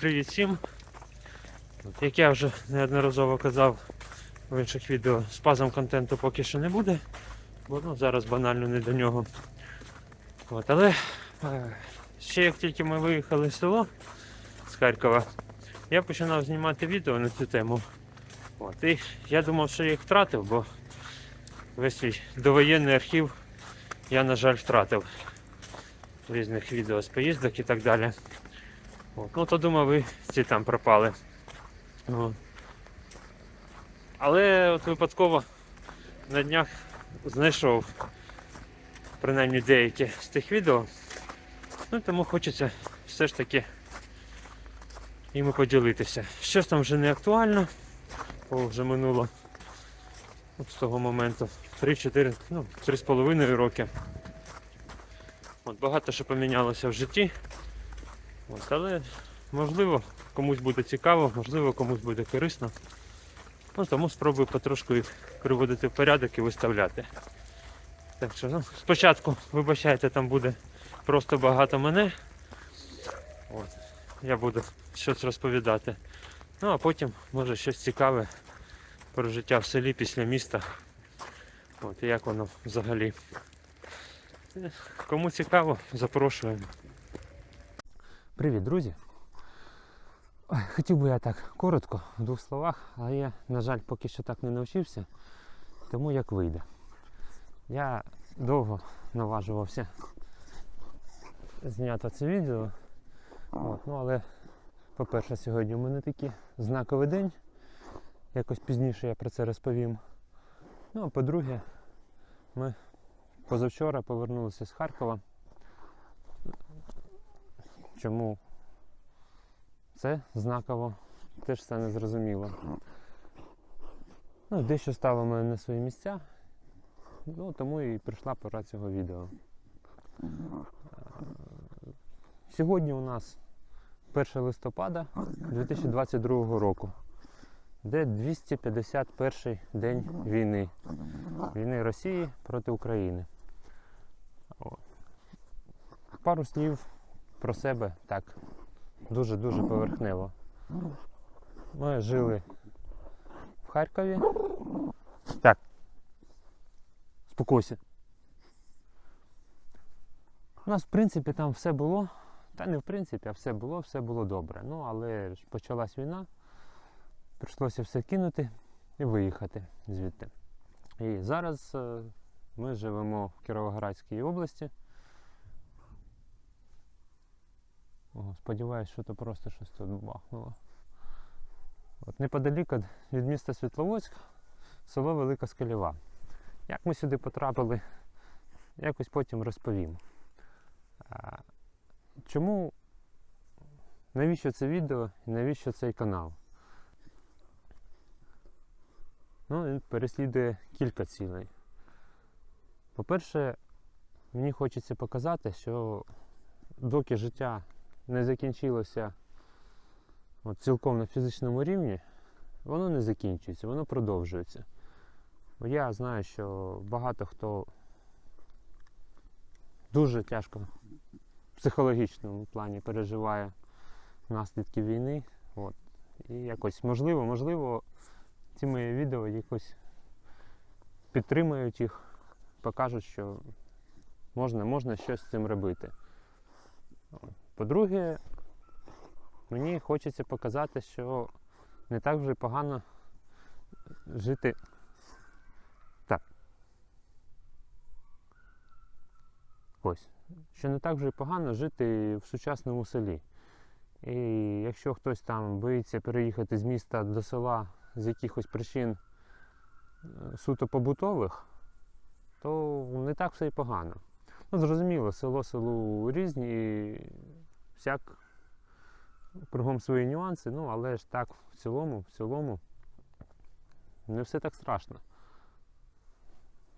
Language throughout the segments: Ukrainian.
Привіт всім. Як я вже неодноразово казав в інших відео, спазом контенту поки що не буде, бо ну, зараз банально не до нього. От, але е, ще як тільки ми виїхали в село з Харкова, я починав знімати відео на цю тему. От, і я думав, що я їх втратив, бо весь свій довоєнний архів я, на жаль, втратив різних відео з поїздок і так далі. От. Ну то думав, ви ці там пропали. От. Але от випадково на днях знайшов принаймні деякі з тих відео. Ну тому хочеться все ж таки іми поділитися. Щось там вже не актуально, бо вже минуло от з того моменту 3-4, ну, 3,5 роки. От багато що помінялося в житті. От, але можливо комусь буде цікаво, можливо комусь буде корисно. Ну, тому спробую потрошку їх приводити в порядок і виставляти. Так що, ну, спочатку, вибачайте, там буде просто багато мене. От. Я буду щось розповідати. Ну а потім може щось цікаве про життя в селі після міста. От, і як воно взагалі. Е, Кому цікаво, запрошуємо. Привіт, друзі! Хотів би я так коротко, в двох словах, але я, на жаль, поки що так не навчився, тому як вийде. Я довго наважувався зняти це відео. От, ну, але, по-перше, сьогодні у мене такий знаковий день. Якось пізніше я про це розповім. Ну, а по-друге, ми позавчора повернулися з Харкова. Чому це знаково, теж все не зрозуміло. Ну, дещо стало мене на свої місця, ну тому і прийшла пора цього відео. Сьогодні у нас 1 листопада 2022 року, де 251 день війни. Війни Росії проти України. Пару слів про себе так дуже-дуже поверхнево. Ми жили в Харкові. Так. Спокойся. У нас, в принципі, там все було. Та не в принципі, а все було, все було добре. Ну, але ж почалась війна, прийшлося все кинути і виїхати звідти. І зараз е, ми живемо в Кіровоградській області. Сподіваюсь, що то просто щось тут бахнуло. От неподалік від- міста Світловодськ село Велика Скалєва. Як ми сюди потрапили, якось потім розповім. Чому, навіщо це відео і навіщо цей канал? Ну, він переслідує кілька цілей. По-перше, мені хочеться показати, що доки життя не закінчилося от цілком на фізичному рівні, воно не закінчується, воно продовжується. Я знаю, що багато хто дуже тяжко в психологічному плані переживає наслідки війни. От. І якось можливо, можливо, ці мої відео якось підтримують їх, покажуть, що можна, можна щось з цим робити. По-друге, мені хочеться показати, що не так вже погано жити. Так. Ось. Що не так вже погано жити в сучасному селі. І якщо хтось там боїться переїхати з міста до села з якихось причин е, суто побутових, то не так все й погано. Ну, зрозуміло, село селу різні, і всяк кругом свої нюанси, ну але ж так в цілому, в цілому не все так страшно.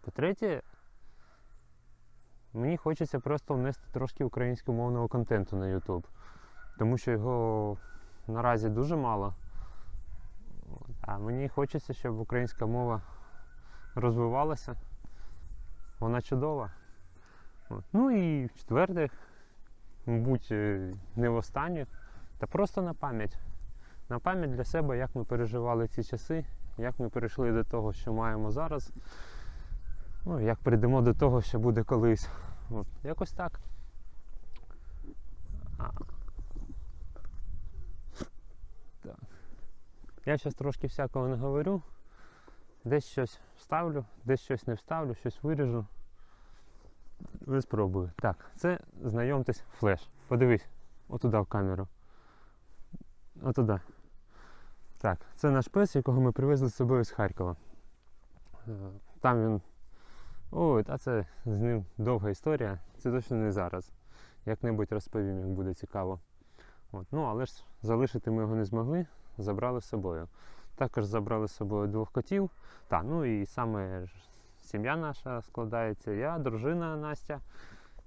По-третє, мені хочеться просто внести трошки українськомовного контенту на YouTube, тому що його наразі дуже мало. А мені хочеться, щоб українська мова розвивалася. Вона чудова. Ну і в четверте, мабуть, е, не в останнє, Та просто на пам'ять. На пам'ять для себе, як ми переживали ці часи, як ми перейшли до того, що маємо зараз. Ну, як прийдемо до того, що буде колись. От, якось так. А. Так. Я зараз трошки всякого не говорю. Десь щось вставлю, десь щось не вставлю, щось виріжу. Ви спробую. Так, це знайомтесь флеш. Подивись, отуда в камеру. Отуда. Так, це наш пес, якого ми привезли з собою з Харкова. Е, Там він. Ой, та це з ним довга історія. Це точно не зараз. Як-небудь розповім, як буде цікаво. От. Ну, але ж залишити ми його не змогли, забрали з собою. Також забрали з собою двох котів. Та, ну і саме сім'я наша складається. Я, дружина Настя,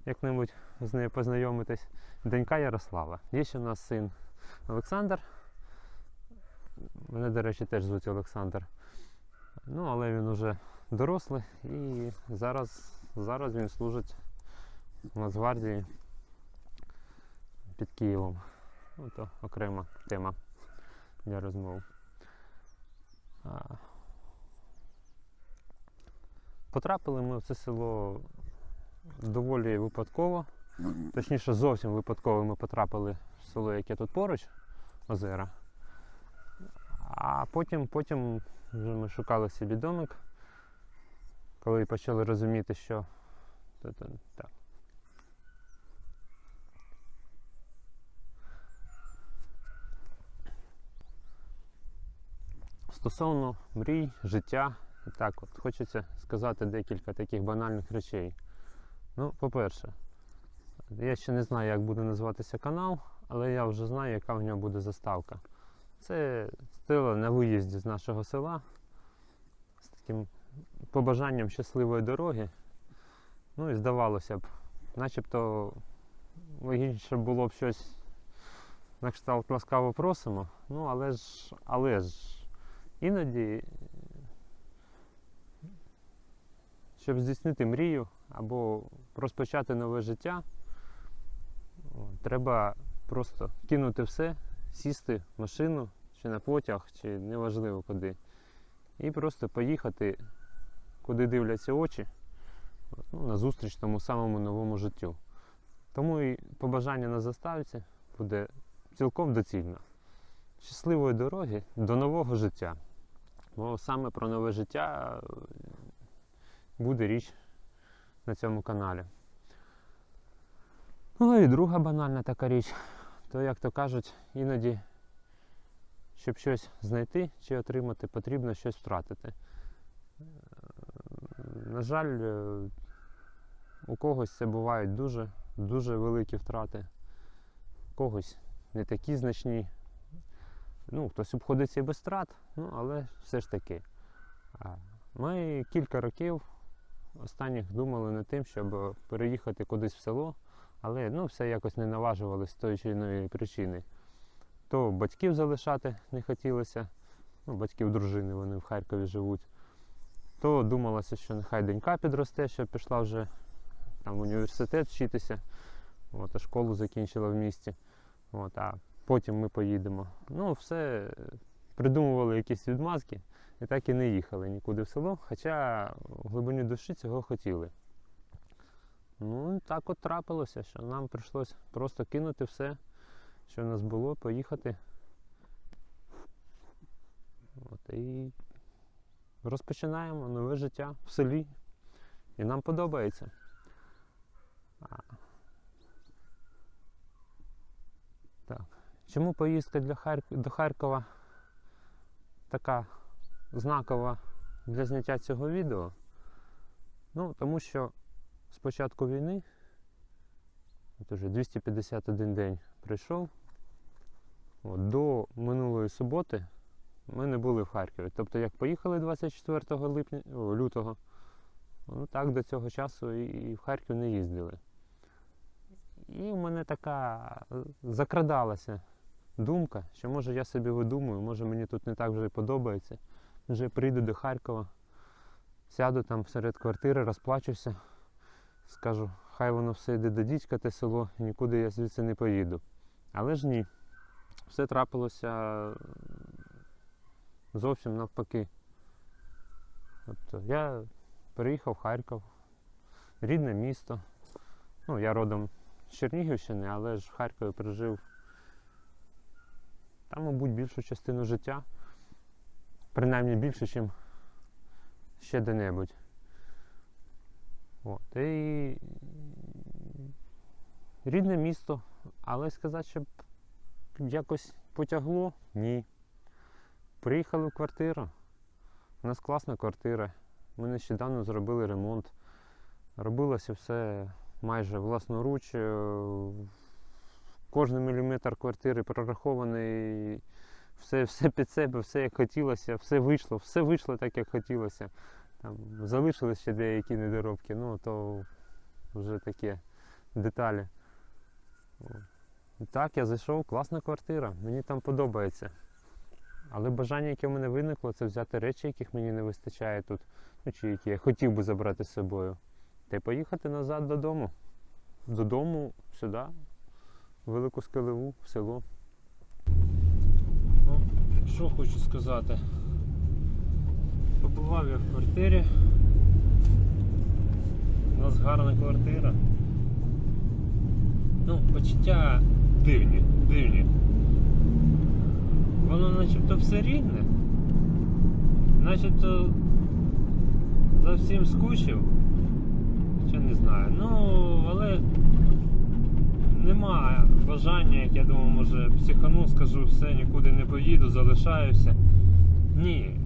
як-небудь з нею познайомитись, донька Ярослава. Є ще в нас син Олександр. Мене, до речі, теж звуть Олександр. Ну, але він уже дорослий і зараз, зараз він служить в Нацгвардії під Києвом. Ну, окрема тема для розмов. Потрапили ми в це село доволі випадково. Точніше, зовсім випадково ми потрапили в село, яке тут поруч, озера. А потім, потім вже ми шукали собі домик, коли почали розуміти, що так. Стосовно мрій, життя, так от хочеться сказати декілька таких банальних речей. Ну, по-перше, я ще не знаю, як буде називатися канал, але я вже знаю, яка в нього буде заставка. Це стила на виїзді з нашого села з таким побажанням щасливої дороги. Ну і здавалося б, начебто логічніше було б щось на кшталт ласкаво просимо. Ну, але ж, але ж іноді, щоб здійснити мрію або розпочати нове життя, треба просто кинути все, сісти в машину чи на потяг, чи неважливо куди. І просто поїхати, куди дивляться очі, ну, на зустріч тому самому новому життю. Тому і побажання на заставці буде цілком доцільно. Щасливої дороги до нового життя. Бо саме про нове життя буде річ на цьому каналі. Ну і друга банальна така річ, то як то кажуть, іноді, щоб щось знайти чи отримати, потрібно щось втратити. Е, На жаль, е, у когось це бувають дуже, дуже великі втрати, у когось не такі значні. Ну, хтось обходиться і без втрат, ну, але все ж таки. Ми кілька років останніх думали над тим, щоб переїхати кудись в село, але ну, все якось не наважувалися з тої чи іної причини. То батьків залишати не хотілося, ну, батьків дружини, вони в Харкові живуть. То думалося, що нехай донька підросте, щоб пішла вже там, в університет вчитися, от, а школу закінчила в місті. От, а потім ми поїдемо. Ну, все придумували якісь відмазки і так і не їхали нікуди в село, хоча в глибині душі цього хотіли. Ну, так от трапилося, що нам прийшлося просто кинути все, що в нас було, поїхати. От, і розпочинаємо нове життя в селі. І нам подобається. Так. Чому поїздка для Харк... до Харкова така знакова для зняття цього відео? Ну, тому що з початку війни, от уже 251 день пройшов, от, до минулої суботи ми не були в Харкові. Тобто, як поїхали 24 липня, о, лютого, ну так до цього часу і, і в Харків не їздили. І в мене така е, закрадалася думка, що може я собі видумую, може мені тут не так вже і подобається. Вже прийду до Харкова, сяду там серед квартири, розплачуся, скажу, хай воно все йде до дідька те село, і нікуди я звідси не поїду. Але ж ні. все трапилося зовсім навпаки. Тобто я переїхав в Харків, рідне місто. Ну, я родом з Чернігівщини, але ж в Харкові прожив там, мабуть, більшу частину життя. Принаймні більше, ніж ще де-небудь. От. І рідне місто, але сказати, щоб якось потягло, ні. Приїхали в квартиру. У нас класна квартира. Ми нещодавно зробили ремонт. Робилося все майже власноруч. е, Кожен міліметр квартири прорахований, все, все під себе, все як хотілося, все вийшло, все вийшло так, як хотілося. Там залишились ще деякі недоробки, ну то вже таке деталі. Так, я зайшов, класна квартира, мені там подобається. Але бажання, яке в мене виникло, це взяти речі, яких мені не вистачає тут, ну чи які я хотів би забрати з собою. Та й поїхати назад додому. Додому, сюди, в Велику Скелеву, в село. Що хочу сказати. Побував я в квартирі. У нас гарна квартира. Ну, почуття дивні, дивні. Воно начебто все рідне. Начебто за всім скучив. Ще не знаю. Ну, але бажання, як я думав, може психану, скажу все, нікуди не поїду, залишаюся. Ні.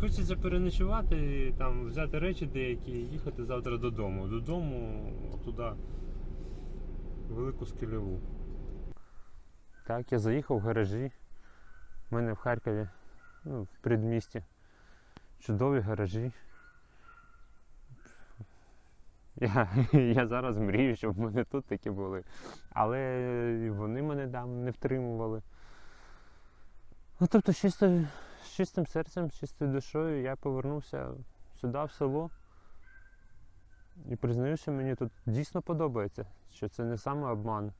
Хочеться переночувати, там, взяти речі деякі і їхати завтра додому. Додому, туди, в Велику Скелеву. Так, я заїхав в гаражі. У мене в Харкові, ну, в предмісті. Чудові гаражі. Я, я зараз мрію, щоб в мене тут такі були. Але вони мене там не втримували. Ну, тобто, з чистим серцем, з чистою душою я повернувся сюди, в село. І признаюся, мені тут дійсно подобається, що це не саме обман.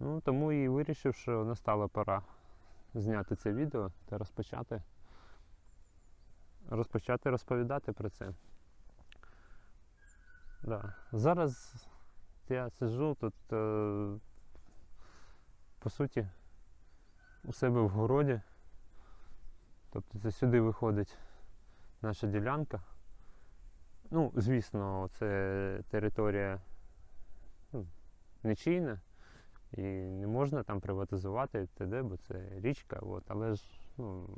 Ну, тому і вирішив, що настала пора зняти це відео та розпочати, розпочати розповідати про це. Да. Зараз я сиджу тут, е, по суті, у себе в городі. Тобто це сюди виходить наша ділянка. Ну, звісно, це територія ну, нечийна і не можна там приватизувати т.д., бо це річка. От, але ж ну,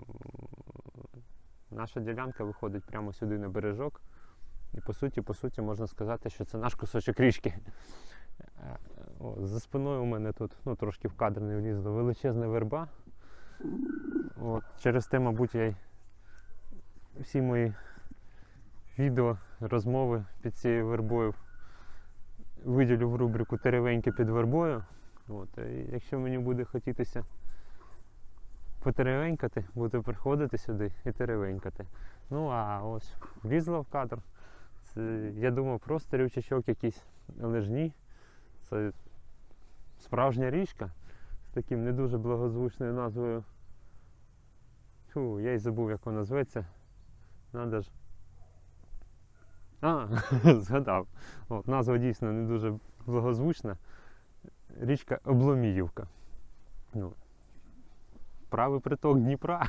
наша ділянка виходить прямо сюди на бережок. І по суті, по суті, можна сказати, що це наш кусочок річки. Е, О, за спиною у мене тут ну, трошки в кадр не влізло величезна верба. От, через те, мабуть, я й всі мої відео, розмови під цією вербою виділю в рубрику Теревеньки під вербою. От, і якщо мені буде хотітися потеревенькати, буду приходити сюди і теревенькати. Ну а ось влізла в кадр. Це, я думав, просто рівчачок якийсь, але ж ні. Це справжня річка з таким не дуже благозвучною назвою. Фу, я й забув, як вона зветься. Надо ж. А, згадав. От, назва дійсно не дуже благозвучна. Річка Обломіївка. Ну, правий приток Дніпра.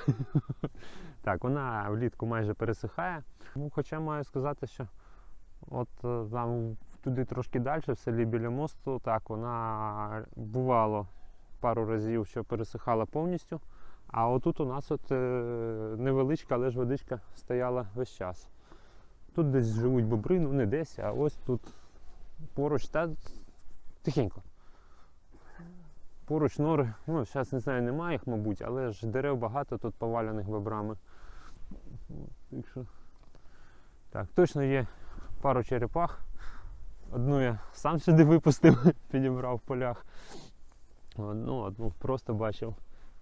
так, вона влітку майже пересихає. Ну, хоча маю сказати, що от е, там туди трошки далі, в селі біля мосту, так, вона бувало пару разів, що пересихала повністю. А отут у нас от е, невеличка, але ж водичка стояла весь час. Тут десь живуть бобри, ну не десь, а ось тут поруч та тихенько. Поруч нори, ну зараз не знаю, немає їх, мабуть, але ж дерев багато тут повалених бобрами. Так, так, точно є пару черепах. Одну я сам сюди випустив, підібрав в полях. Одну, одну просто бачив.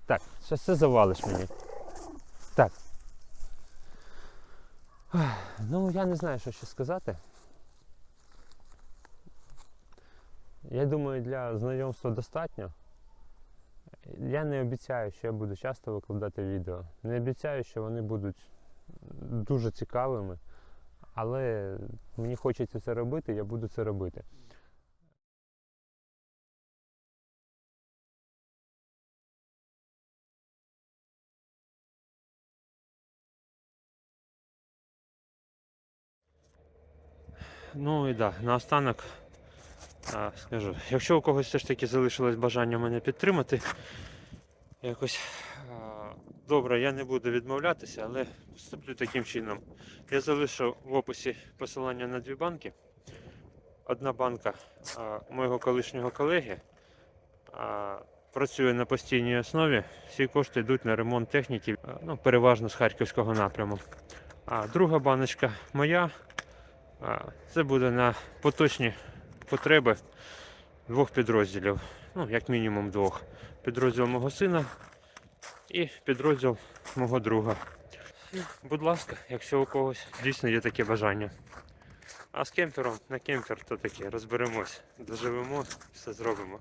Так, зараз все завалиш мені. Так. Ну, я не знаю, що ще сказати. Я думаю, для знайомства достатньо. Я не обіцяю, що я буду часто викладати відео. Не обіцяю, що вони будуть дуже цікавими, але мені хочеться це робити, я буду це робити. Ну і да, наостанок а, скажу, якщо у когось все ж таки залишилось бажання мене підтримати, якось добре, я не буду відмовлятися, але поступлю таким чином. Я залишу в описі посилання на дві банки. Одна банка а, моєго колишнього колеги а, працює на постійній основі. Всі кошти йдуть на ремонт техніки, а, ну, переважно з харківського напряму. А друга баночка моя. А, Це буде на поточні потреби двох підрозділів. Ну, як мінімум двох. Підрозділ мого сина і підрозділ мого друга. Будь ласка, якщо у когось дійсно є таке бажання. А з кемпером на кемпер то таке, розберемось, доживемо, все зробимо.